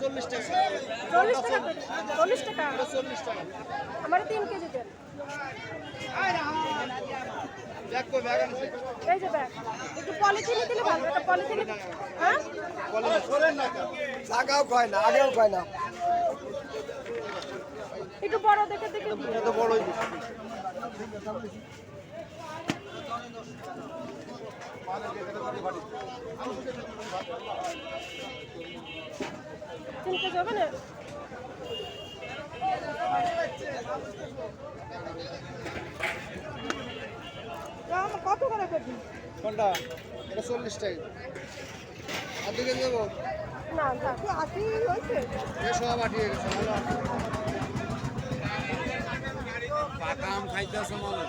চল্লিশ টাকা। চল্লিশ টাকা? চল্লিশ টাকা? চল্লিশ টাকা। আমার তিন কেজি দেন এই যে ব্যাগ। একটু পলিথিনে দিলে ভালো একটা পলিথিনে হ্যাঁ? লাগাও কয় না আগেও কয় না। একটু বড় দেখে দেখে এটা তো বড়ই। কেজি হবে না? কত করে কেজি? কোনটা? এটা চল্লিশ টাকা। আর দিকে দেবো না থাক আশি হয়েছে। সব আটিয়ে গেছে ভালো পাকা আম খাইতেছে মানুষ।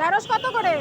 ঢেঁড়স কত করে?